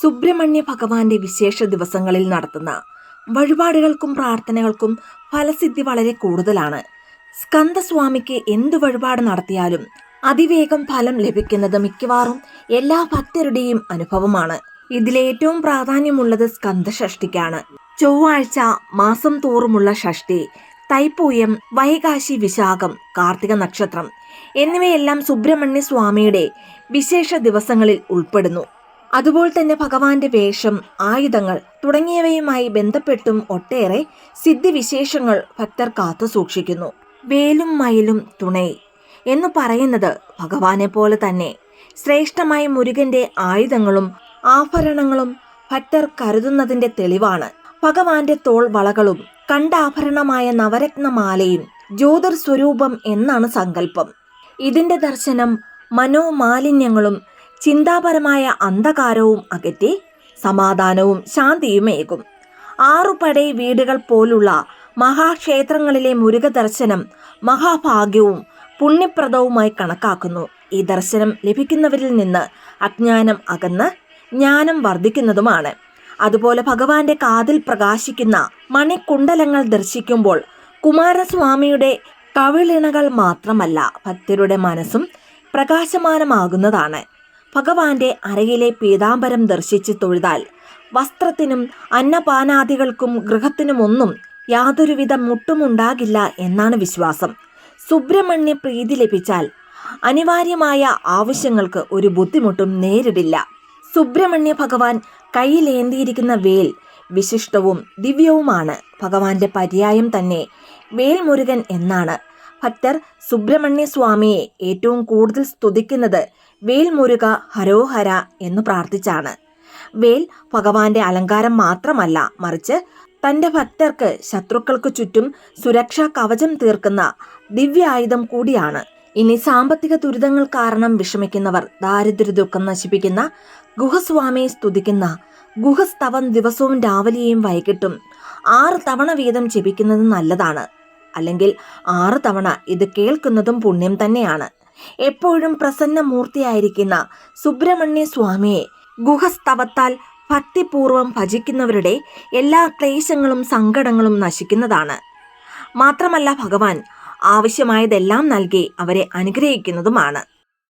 സുബ്രഹ്മണ്യ ഭഗവാന്റെ വിശേഷ ദിവസങ്ങളിൽ നടത്തുന്ന വഴിപാടുകൾക്കും പ്രാർത്ഥനകൾക്കും ഫലസിദ്ധി വളരെ കൂടുതലാണ്. സ്കന്ദസ്വാമിക്ക് എന്തു വഴിപാട് നടത്തിയാലും അതിവേഗം ഫലം ലഭിക്കുന്നത് മിക്കവാറും എല്ലാ ഭക്തരുടെയും അനുഭവമാണ്. ഇതിലെ ഏറ്റവും പ്രാധാന്യമുള്ളത് സ്കന്ദഷഷ്ടിക്കാണ് ചൊവ്വാഴ്ച മാസം തോറുമുള്ള ഷഷ്ടി തൈപ്പൂയം വൈകാശി വിശാഖം കാർത്തിക നക്ഷത്രം എന്നിവയെല്ലാം സുബ്രഹ്മണ്യ സ്വാമിയുടെ വിശേഷ ദിവസങ്ങളിൽ ഉൾപ്പെടുന്നു. അതുപോലെ തന്നെ ഭഗവാന്റെ വേഷം ആയുധങ്ങൾ തുടങ്ങിയവയുമായി ബന്ധപ്പെട്ടും ഒട്ടേറെ സിദ്ധിവിശേഷങ്ങൾ ഭക്തർ കാത്തു സൂക്ഷിക്കുന്നു. വേലും മയിലും തുണൈ എന്ന് പറയുന്നത് ഭഗവാനെ പോലെ തന്നെ ശ്രേഷ്ഠമായ മുരുകന്റെ ആയുധങ്ങളും ആഭരണങ്ങളും ഭക്തർ കരുതുന്നതിന്റെ തെളിവാണ്. ഭഗവാന്റെ തോൾ വളകളും കണ്ടാഭരണമായ നവരത്നമാലയും ജ്യോതിർ സ്വരൂപം എന്നാണ് സങ്കല്പം. ഇതിന്റെ ദർശനം മനോമാലിന്യങ്ങളും ചിന്താപരമായ അന്ധകാരവും അകറ്റി സമാധാനവും ശാന്തിയുമേകും. ആറുപടൈ വീടുകൾ പോലുള്ള മഹാക്ഷേത്രങ്ങളിലെ മുരുക ദർശനം മഹാഭാഗ്യവും പുണ്യപ്രദവുമായി കണക്കാക്കുന്നു. ഈ ദർശനം ലഭിക്കുന്നവരിൽ നിന്ന് അജ്ഞാനം അകന്ന് ജ്ഞാനം വർദ്ധിക്കുന്നതുമാണ്. അതുപോലെ ഭഗവാന്റെ കാതിൽ പ്രകാശിക്കുന്ന മണിക്കുണ്ടലങ്ങൾ ദർശിക്കുമ്പോൾ കുമാരസ്വാമിയുടെ കവിളിണകൾ മാത്രമല്ല ഭക്തരുടെ മനസ്സും പ്രകാശമാനമാകുന്നതാണ്. ഭഗവാന്റെ അരയിലെ പീതാംബരം ദർശിച്ച് തൊഴുതാൽ വസ്ത്രത്തിനും അന്നപാനാദികൾക്കും ഗൃഹത്തിനുമൊന്നും യാതൊരുവിധ മുട്ടുമുണ്ടാകില്ല എന്നാണ് വിശ്വാസം. സുബ്രഹ്മണ്യ പ്രീതി ലഭിച്ചാൽ അനിവാര്യമായ ആവശ്യങ്ങൾക്ക് ഒരു ബുദ്ധിമുട്ടും നേരിടില്ല. സുബ്രഹ്മണ്യ ഭഗവാൻ കയ്യിലേന്തിയിരിക്കുന്ന വേൽ വിശിഷ്ടവും ദിവ്യവുമാണ്. ഭഗവാന്റെ പര്യായം തന്നെ വേൽമുരുകൻ എന്നാണ്. ഭക്തർ സുബ്രഹ്മണ്യ സ്വാമിയെ ഏറ്റവും കൂടുതൽ സ്തുതിക്കുന്നത് വേൽമുരുക ഹരോഹര എന്ന് പ്രാർത്ഥിച്ചാണ്. വേൽ ഭഗവാന്റെ അലങ്കാരം മാത്രമല്ല മറിച്ച് തന്റെ ഭക്തർക്ക് ശത്രുക്കൾക്ക് ചുറ്റും സുരക്ഷാ കവചം തീർക്കുന്ന ദിവ്യ ആയുധം കൂടിയാണ്. ഇനി സാമ്പത്തിക ദുരിതങ്ങൾ കാരണം വിഷമിക്കുന്നവർ ദാരിദ്ര്യ ദുഃഖം നശിപ്പിക്കുന്ന ഗുഹസ്വാമിയെ സ്തുതിക്കുന്ന ഗുഹസ്തവം ദിവസവും രാവിലെയും വൈകിട്ടും ആറ് തവണ വീതം ജപിക്കുന്നത് നല്ലതാണ്. അല്ലെങ്കിൽ ആറ് തവണ ഇത് കേൾക്കുന്നതും പുണ്യം തന്നെയാണ്. എപ്പോഴും പ്രസന്നമൂർത്തിയായിരിക്കുന്ന സുബ്രഹ്മണ്യ സ്വാമിയെ ഗുഹസ്തവത്താൽ ഭക്തിപൂർവം ഭജിക്കുന്നവരുടെ എല്ലാ ക്ലേശങ്ങളും സങ്കടങ്ങളും നശിക്കുന്നതാണ്. മാത്രമല്ല ഭഗവാൻ ആവശ്യമായതെല്ലാം നൽകി അവരെ അനുഗ്രഹിക്കുന്നതുമാണ്.